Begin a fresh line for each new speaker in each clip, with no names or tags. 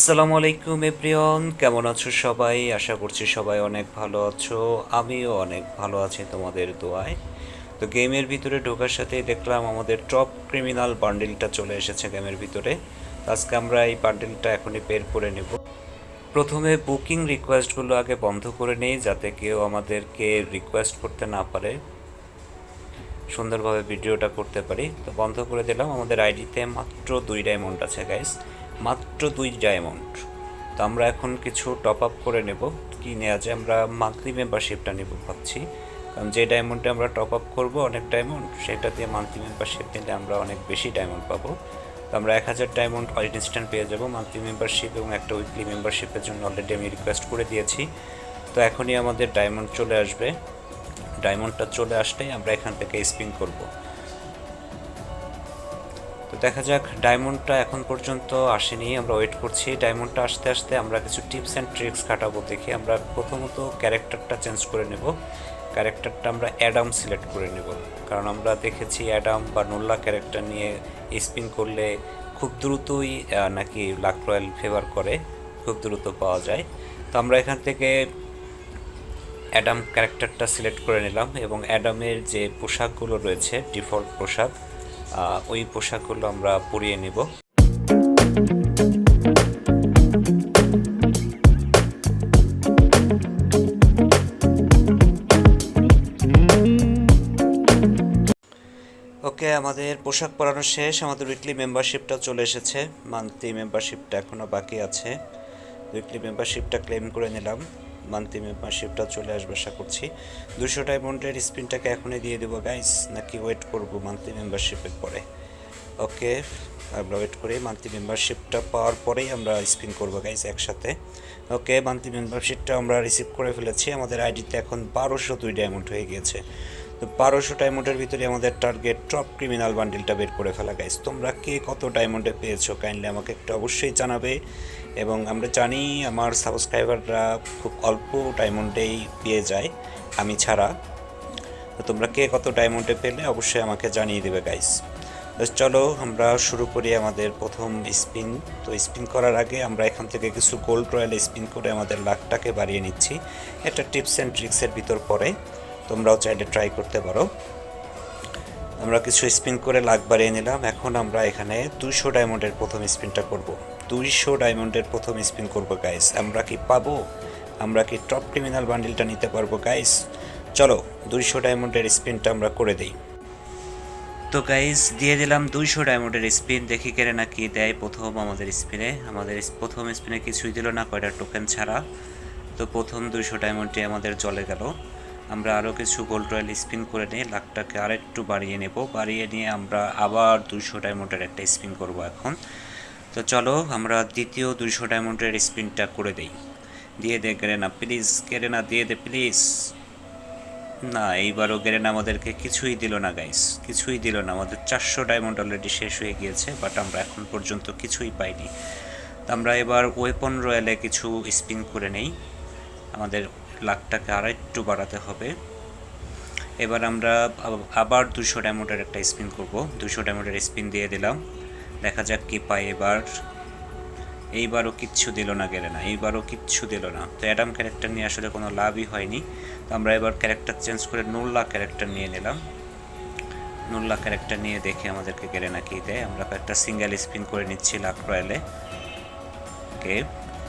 আসসালামু আলাইকুম এভরিওয়ান, কেমন আছো সবাই? আশা করছি সবাই অনেক ভালো আছো। আমিও অনেক ভালো আছি তোমাদের দোয়ায়। তো গেমের ভিতরে ঢোকার সাথেই দেখলাম আমাদের টপ ক্রিমিনাল বান্ডিলটা চলে এসেছে গেমের ভিতরে। আজকে আমরা এই বান্ডিলটা এখনই বের করে নেব। প্রথমে বুকিং রিকোয়েস্টগুলো আগে বন্ধ করে নেই, যাতে কেউ আমাদেরকে রিকোয়েস্ট করতে না পারে। সুন্দরভাবে ভিডিওটা করতে পারি। তো বন্ধ করে দিলাম। আমাদের আইডিতে মাত্র দুই ডায়মন্ড আছে গাইস মাত্র দুই ডায়মন্ড তো আমরা এখন কিছু টপ আপ করে নেব। কি নেওয়া যায় আমরা মান্থলি মেম্বারশিপটা নেব ভাবছি। কারণ যে ডায়মন্ডে আমরা টপ আপ করব, অনেক ডায়মন্ড সেটা দিয়ে মান্থলি মেম্বারশিপ নিলে আমরা অনেক বেশি ডায়মন্ড পাবো। তো আমরা এক হাজার ডায়মন্ড ইনস্ট্যান্ট পেয়ে যাব মান্থলি মেম্বারশিপ এবং একটা উইকলি মেম্বারশিপের জন্য অলরেডি আমি রিকোয়েস্ট করে দিয়েছি। তো এখনই আমাদের ডায়মন্ড চলে আসবে। ডায়মন্ডটা চলে আসলেই আমরা এখান থেকে স্পিন করব। তো দেখা যাক ডায়মন্ডটা এখন পর্যন্ত আসেনি, আমরা ওয়েট করছি। ডায়মন্ডটা আসতে আসতে আমরা কিছু টিপস অ্যান্ড ট্রিক্স কাটাবো, দেখি আমরা প্রথমত ক্যারেক্টারটা চেঞ্জ করে নেব। ক্যারেক্টারটা আমরা অ্যাডাম সিলেক্ট করে নেব। কারণ আমরা দেখেছি অ্যাডাম বা নোল্লা ক্যারেক্টার নিয়ে স্পিন করলে খুব দ্রুতই নাকি লাক রয়্যাল ফেভার করে, খুব দ্রুত পাওয়া যায়। তো আমরা এখান থেকে অ্যাডাম ক্যারেক্টারটা সিলেক্ট করে নিলাম এবং অ্যাডামের যে পোশাকগুলো রয়েছে ডিফল্ট পোশাক ওই পোশাকগুলো আমরা পরিয়ে নিব। ওকে, আমাদের পোশাক পরানো শেষ। আমাদের উইকলি মেম্বারশিপটা চলে এসেছে। মান্থলি মেম্বারশিপটা এখনও বাকি আছে। উইকলি মেম্বারশিপটা ক্লেম করে নিলাম। মান্থলি মেম্বারশিপটা চলে আসবে আশা করছি। দুশো ডায়মন্ডের স্পিনটাকে এখনই দিয়ে দেবো গাইস নাকি ওয়েট করব মান্থলি মেম্বারশিপের পরে? ওকে আমরা ওয়েট করি মান্থলি মেম্বারশিপটা পাওয়ার পরেই আমরা স্পিন করব গাইস একসাথে। ওকে মান্থলি মেম্বারশিপটা আমরা রিসিভ করে ফেলেছি, আমাদের আইডিতে এখন বারোশো দুই ডায়মন্ড হয়ে গিয়েছে। তো বারোশো ডায়মন্ডের ভিতরে আমাদের টার্গেট টপ ক্রিমিনাল বান্ডিলটা বের করে ফেলা গাইস তোমরা কে কত ডায়মন্ডে পেয়েছ? কাইন্ডলি আমাকে একটু অবশ্যই জানাবে। এবং আমরা জানি আমার সাবস্ক্রাইবাররা খুব অল্প ডায়মন্ডেই পেয়ে যায়, আমি ছাড়া। তো তোমরা কে কত ডায়মন্ডে পেলে অবশ্যই আমাকে জানিয়ে দেবে গাইস তো চলো আমরা শুরু করি আমাদের প্রথম স্পিন। তো স্পিন করার আগে আমরা এখান থেকে কিছু গোল্ড রয়্যাল স্পিন করে আমাদের লাখটাকে বাড়িয়ে নিচ্ছি। এটা টিপস অ্যান্ড ট্রিক্সের ভিতর পড়ে। তোমরাও চাইলে ট্রাই করতে পারো। আমরা কিছু স্পিন করে লাখ বাড়িয়ে নিলাম। এখন আমরা এখানে দুইশো ডায়মন্ডের প্রথম স্পিনটা করব। দুইশো ডায়মন্ডের প্রথম স্পিন করব গাইস আমরা কি পাবো? আমরা কি টপ ক্রিমিনাল বান্ডিলটা নিতে পারব গাইস চলো, দুইশো ডায়মন্ডের স্পিনটা আমরা করে দিই। তো গাইস দিয়ে দিলাম দুইশো ডায়মন্ডের স্পিন দেখি কেড়ে না কি দেয় প্রথম আমাদের স্পিনে আমাদের প্রথম স্পিনে কিছুই দিল না, কয়টা টোকেন ছাড়া। তো প্রথম দুইশো ডায়মন্ডটি আমাদের চলে গেল। আমরা আরও কিছু গোল্ড রয়্যাল স্পিন করে নিয়ে লাখটাকে আরেকটু বাড়িয়ে নেব। বাড়িয়ে নিয়ে আমরা আবার দুশো ডায়মন্ডের একটা স্পিন করব এখন। তো চলো আমরা দ্বিতীয় দুইশো ডায়মন্ডের স্পিনটা করে দেই। দিয়ে দে গেরেনা প্লিজ গেরেনা দিয়ে দে প্লিজ না, এইবারও গেরেন আমাদেরকে কিছুই দিল না গাইস কিছুই দিল না। আমাদের চারশো ডায়মন্ড অলরেডি শেষ হয়ে গিয়েছে বাট আমরা এখন পর্যন্ত কিছুই পাইনি। আমরা এবার ওয়েপন রয়্যালে কিছু স্পিন করে নেই। আমাদের লাখটাকে আর একটু বাড়াতে হবে। এবার আমরা আব- আবার দুশো ডায়মন্ডের একটা স্পিন করব। দুশো ডায়মন্ডের স্পিন দিয়ে দিলাম। দেখা যাক কি পাই এবার। এইবারও কিচ্ছু দিল না গেলে না, এইবারও কিচ্ছু দিল না। তো অ্যাডাম ক্যারেক্টার নিয়ে আসলে কোনো লাভই হয়নি। তো আমরা এবার ক্যারেক্টার চেঞ্জ করে নুল্লা ক্যারেক্টার নিয়ে নিলাম। নুল্লা ক্যারেক্টার নিয়ে দেখে আমাদেরকে গেলে না কি দেয়। আমরা কয়েকটা সিঙ্গেল স্পিন করে নিচ্ছি লাখ রয়্যালে ওকে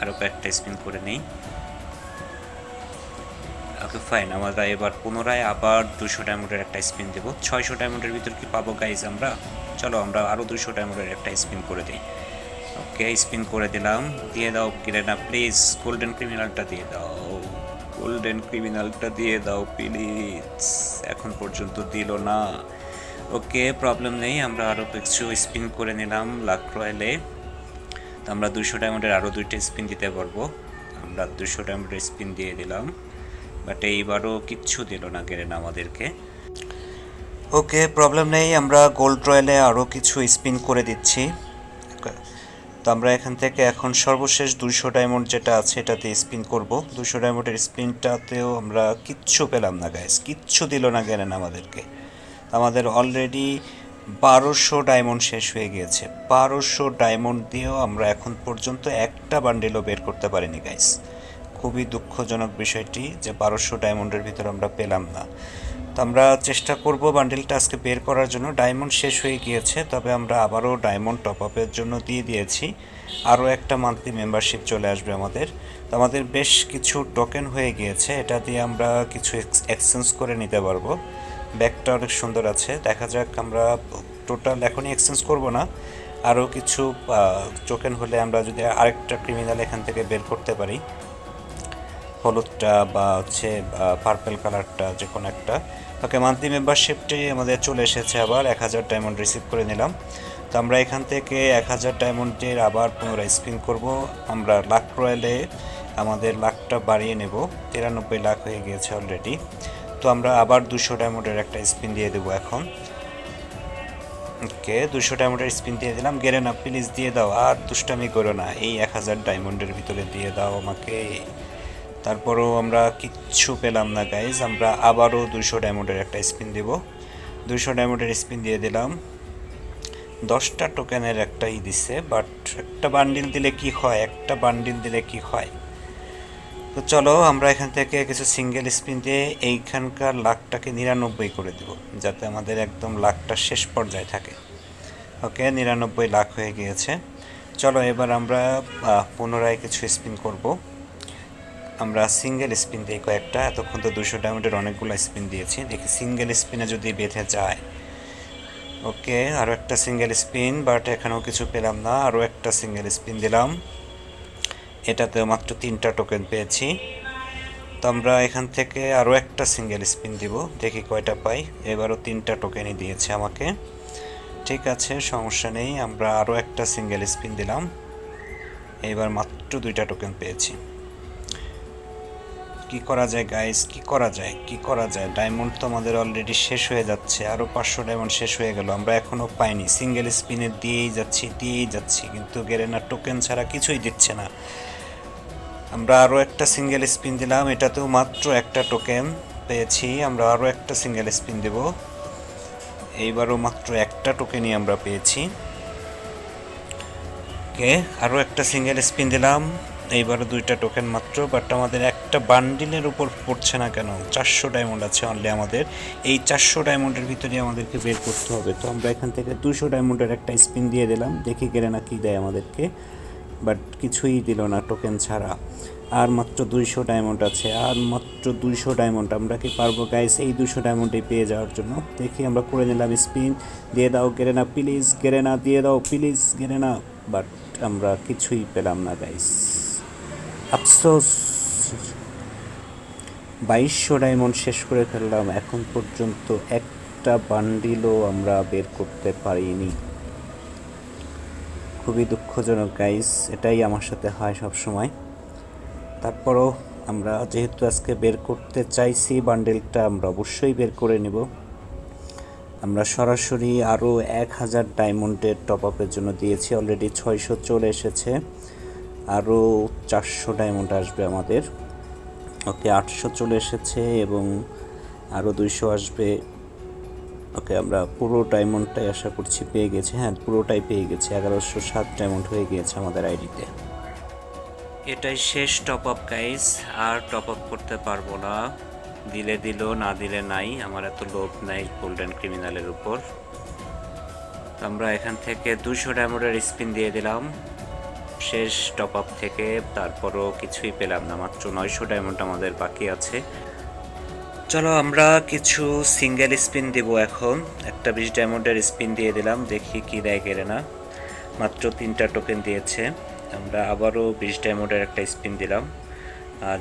আরও কয়েকটা স্পিন করে নিই। ওকে ফাইন আমরা এবার পুনরায় আবার দুশো ডায়মন্ডের একটা স্পিন দেবো। ছয়শো ডায়মন্ডের ভিতর কি পাবো গাইজ আমরা? চলো, আমরা আরও দুশো ডায়মন্ডের একটা স্পিন করে দিই। ওকে স্পিন করে দিলাম। দিয়ে দাও, কিরেনা প্লিজ গোল্ডেন ক্রিমিনালটা দিয়ে দাও। গোল্ডেন ক্রিমিনালটা দিয়ে দাও প্লিজ এখন পর্যন্ত দিল না। ওকে প্রবলেম নেই, আমরা আরও কিছু স্পিন করে নিলাম লাক রয়্যালে তো আমরা দুশো ডায়মন্ডের আরও দুইটা স্পিন দিতে পারব। আমরা দুশো ডায়মন্ডের স্পিন দিয়ে দিলাম। বাট এইবারও কিচ্ছু দিল না গেলেন আমাদেরকে। ওকে প্রবলেম নেই, আমরা গোল্ড রয়্যালে আরও কিছু স্পিন করে দিচ্ছি। তো আমরা এখান থেকে এখন সর্বশেষ দুশো ডায়মন্ড যেটা আছে এটাতে স্পিন করব। দুশো ডায়মন্ডের স্পিনটাতেও আমরা কিচ্ছু পেলাম না গাইস কিচ্ছু দিল না গেলেন আমাদেরকে। আমাদের অলরেডি বারোশো ডায়মন্ড শেষ হয়ে গিয়েছে। বারোশো ডায়মন্ড দিয়েও আমরা এখন পর্যন্ত একটা বান্ডিলও বের করতে পারিনি গাইস খুবই দুঃখজনক বিষয়টি যে বারোশো ডায়মন্ডের ভিতর আমরা পেলাম না। তো আমরা চেষ্টা করব বান্ডিলটা আজকে বের করার জন্য। ডায়মন্ড শেষ হয়ে গিয়েছে, তবে আমরা আবারও ডায়মন্ড টপ আপের জন্য দিয়ে দিয়েছি। আরও একটা মান্থলি মেম্বারশিপ চলে আসবে আমাদের। তো আমাদের বেশ কিছু টোকেন হয়ে গিয়েছে, এটা দিয়ে আমরা কিছু এক্সচেঞ্জ করে নিতে পারব। ব্যাগটা অনেক সুন্দর আছে, দেখা যাক আমরা টোটাল এখনই এক্সচেঞ্জ করব না। আরও কিছু টোকেন হলে আমরা যদি আরেকটা ক্রিমিনাল এখান থেকে বের করতে পারি। হলুদটা বা হচ্ছে পার্পেল কালারটা যে কোনো একটা। ওকে মান্থলি মেম্বারশিপটি আমাদের চলে এসেছে আবার এক হাজার ডায়মন্ড রিসিভ করে নিলাম। তো আমরা এখান থেকে এক হাজার ডায়মন্ডের আবার পুনরায় স্পিন করব। আমরা লাখ রয়্যালে আমাদের লাখটা বাড়িয়ে নেব। তিরানব্বই লাখ হয়ে গিয়েছে অলরেডি তো আমরা আবার দুশো ডায়মন্ডের একটা স্পিন দিয়ে দেবো এখন। ওকে, দুশো ডায়মন্ডের স্পিন দিয়ে দিলাম। গেলে না প্লিজ দিয়ে দাও। আর দুষ্টামি করো না। এই এক হাজার ডায়মন্ডের ভিতরে দিয়ে দাও আমাকে। তারপরও আমরা কিচ্ছু পেলাম না গাইজ আমরা আবারও দুশো ডায়মন্ডের একটা স্পিন দেব। দুশো ডায়মন্ডের স্পিন দিয়ে দিলাম। দশটা টোকেনের একটাই দিচ্ছে বাট একটা বান্ডিল দিলে কি হয়? একটা বান্ডিল দিলে কি হয়? তো চলো, আমরা এখান থেকে কিছু সিঙ্গেল স্পিন দিয়ে এইখানকার লাখটাকে নিরানব্বই করে দেব, যাতে আমাদের একদম লাখটা শেষ পর্যায়ে থাকে। ওকে, নিরানব্বই লাখ হয়ে গিয়েছে। চলো, এবার আমরা পুনরায় কিছু স্পিন করব। আমরা সিঙ্গেল স্পিন দিই কয়েকটা, এতক্ষণ তো দুশো ডায়মন্ডের অনেকগুলো স্পিন দিয়েছি। দেখি সিঙ্গেল স্পিনে যদি বেঁধে যায়, ওকে আরও একটা সিঙ্গেল স্পিন বাট এখানেও কিছু পেলাম না আরও একটা সিঙ্গেল স্পিন দিলাম। এটাতে মাত্র তিনটা টোকেন পেয়েছি। তো আমরা এখান থেকে আরও একটা সিঙ্গেল স্পিন দিব, দেখি কয়টা পাই। এবারও তিনটা টোকেনই দিয়েছে আমাকে। ঠিক আছে, সমস্যা নেই, আমরা আরও একটা সিঙ্গেল স্পিন দিলাম। এবার মাত্র দুইটা টোকেন পেয়েছি। কি করা যায় গাইস কি করা যায়? কি করা যায়? ডায়মন্ড তো আমাদের অলরেডি শেষ হয়ে যাচ্ছে। আরও পাঁচশো ডায়মন্ড শেষ হয়ে গেল। আমরা এখনও পাইনি। সিঙ্গেল স্পিনে দিয়েই যাচ্ছি দিয়েই যাচ্ছি। কিন্তু গেরেনা টোকেন ছাড়া কিছুই দিচ্ছে না। আমরা আরও একটা সিঙ্গেল স্পিন দিলাম। এটাতেও মাত্র একটা টোকেন পেয়েছি। আমরা আরও একটা সিঙ্গেল স্পিন দেব। এইবারও মাত্র একটা টোকেনই আমরা পেয়েছি। ওকে আরও একটা সিঙ্গেল স্পিন দিলাম। এইবারও দুইটা টোকেন মাত্র বাট আমাদের একটা বান্ডিলের উপর পড়ছে না কেন? চারশো ডায়মন্ড আছে অনলি আমাদের। এই চারশো ডায়মন্ডের ভিতরে আমাদেরকে বের করতে হবে। তো আমরা এখান থেকে দুশো ডায়মন্ডের একটা স্পিন দিয়ে দিলাম। দেখি গেলে না কী দেয় আমাদেরকে। বাট কিছুই দিল না টোকেন ছাড়া। আর মাত্র দুইশো ডায়মন্ড আছে। আর মাত্র দুইশো ডায়মন্ড আমরা কি পারব গাইস এই দুশো ডায়মন্ডে পেয়ে যাওয়ার জন্য? দেখি আমরা করে নিলাম স্পিন দিয়ে দাও গেরে না প্লিজ গেরে না, দিয়ে দাও প্লিজ গেরে না। বাট আমরা কিছুই পেলাম না গাইস আফসোস। বাইশশো ডায়মন্ড শেষ করে ফেললাম। এখন পর্যন্ত একটা বান্ডিলও আমরা বের করতে পারিনি। খুবই দুঃখজনক গাইস এটাই আমার সাথে হয় সব সময় তারপরও আমরা যেহেতু আজকে বের করতে চাইছি বান্ডেলটা, আমরা অবশ্যই বের করে নেব। আমরা সরাসরি আরও এক হাজার ডায়মন্ডের টপ আপের জন্য দিয়েছি। অলরেডি ছয়শো চলে এসেছে। আরও চারশো ডায়মন্ড আসবে আমাদের। ওকে আটশো চলে এসেছে এবং আরও দুইশো আসবে। ওকে আমরা পুরো ডায়মন্ডটাই আশা করছি পেয়ে গেছি। হ্যাঁ পুরোটাই পেয়ে গেছি। এগারোশো সাত ডায়মন্ড হয়ে গিয়েছে আমাদের আইডিতে এটাই শেষ টপ আপ গাইস আর টপ আপ করতে পারব না। দিলে দিল, না দিলে নাই। আমার এত লোভ নাই গোল্ডেন ক্রিমিনালের উপর। আমরা এখান থেকে দুশো ডায়মন্ডের স্পিন দিয়ে দিলাম। শেষ টপ আপ থেকে তারপরও কিছুই পেলাম না, মাত্র নয়শো ডায়মন্ড আমাদের বাকি আছে। চলো আমরা কিছু সিঙ্গেল স্পিন দেব এখন। একটা বিশ ডায়মন্ডের স্পিন দিয়ে দিলাম, দেখি কি দেয় গেলে না মাত্র তিনটা টোকেন দিয়েছে। আমরা আবারও বিশ ডায়মন্ডের একটা স্পিন দিলাম।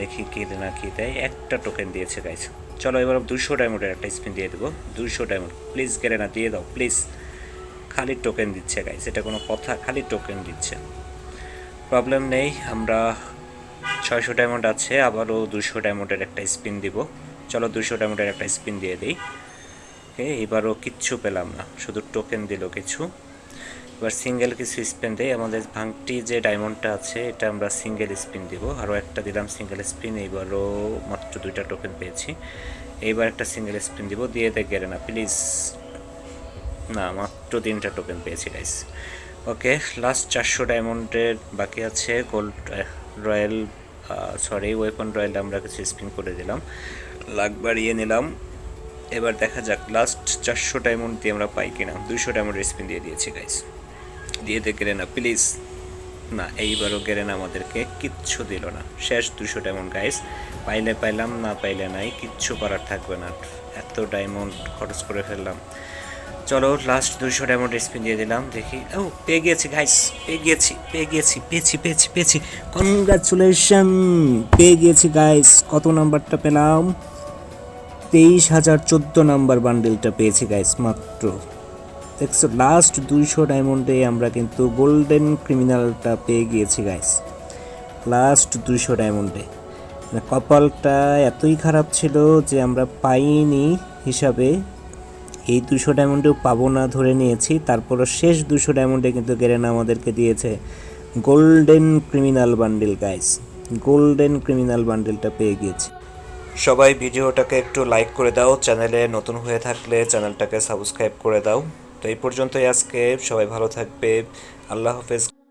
দেখি কি না কি দেয়। একটা টোকেন দিয়েছে গাইছে চলো এবার দুশো ডায়মন্ডের একটা স্পিন দিয়ে দেবো। দুশো ডায়মন্ড প্লিজ গেলে না দিয়ে দাও প্লিজ খালি টোকেন দিচ্ছে গাইস এটা কোনো কথা, খালি টোকেন দিচ্ছে। প্রবলেম নেই, আমরা ছয়শো ডায়মন্ড আছে, আবারও দুশো ডায়মন্ডের একটা স্পিন দিব। চলো দুশো ডায়মন্ডের একটা স্পিন দিয়ে দিই। ওকে এবারও কিচ্ছু পেলাম না, শুধু টোকেন দিল কিছু। এবার সিঙ্গেল কিছু স্পিন দেই, আমাদের ভাঙটি যে ডায়মন্ডটা আছে, এটা আমরা সিঙ্গেল স্পিন দিব। আরও একটা দিলাম সিঙ্গেল স্পিন এইবারও মাত্র দুইটা টোকেন পেয়েছি। এইবার একটা সিঙ্গেল স্পিন দিব, দিয়ে দে গেলে না প্লিজ না, মাত্র তিনটা টোকেন পেয়েছি গাইস ওকে লাস্ট চারশো ডায়মন্ডের বাকি আছে gold royale sorry weapon royale আমরা কিছু স্পিন করে দিলাম। লাখ বাড়িয়ে নিলাম। এবার দেখা যাক লাস্ট চারশো ডায়মন্ড দিয়ে আমরা পাই কিনা। দুইশো ডায়মন্ডের স্পিন দিয়ে দিয়েছি গাইস দিয়ে দে গেলে না প্লিজ না, এইবারও গেলেন আমাদেরকে কিচ্ছু দিল না। শেষ দুশো ডায়মন্ড গাইস পাইলে পাইলাম, না পাইলে নাই, কিচ্ছু করার থাকবে না। এত ডায়মন্ড খরচ করে ফেললাম। চলো লাস্ট দুশো ডায়মন্ড স্পিন দিয়ে দিলাম, দেখি। ও, পেয়ে গিয়েছি গাইস পেয়ে গিয়েছি পেয়ে গিয়েছি, পেয়েছি পেয়েছি পেয়েছি। কনগ্রাচুলেশন পেয়ে গিয়েছি গাইস কত নাম্বারটা পেলাম? তেইশ হাজার চোদ্দ নাম্বার বান্ডেলটা পেয়েছি গাইস মাত্র। দেখছ লাস্ট দুইশো ডায়মন্ডে আমরা কিন্তু গোল্ডেন ক্রিমিনালটা পেয়ে গিয়েছি গাইস লাস্ট দুইশো ডায়মন্ডে মানে কপালটা এতই খারাপ ছিল যে আমরা পাইনি হিসাবে। এই দুশো ডায়মন্ডেও পাবো না ধরে নিয়েছি, তারপরও শেষ দুশো ডায়মন্ডে কিন্তু গেরেনা আমাদেরকে দিয়েছে golden criminal bundle guys golden criminal বান্ডেলটা পেয়ে গিয়েছি। সবাই ভিডিওটাকে একটু লাইক করে দাও, চ্যানেলে নতুন হয়ে থাকলে চ্যানেলটাকে সাবস্ক্রাইব করে দাও। তো এই পর্যন্তই আজকে, সবাই ভালো থাকবে, আল্লাহ হাফেজ।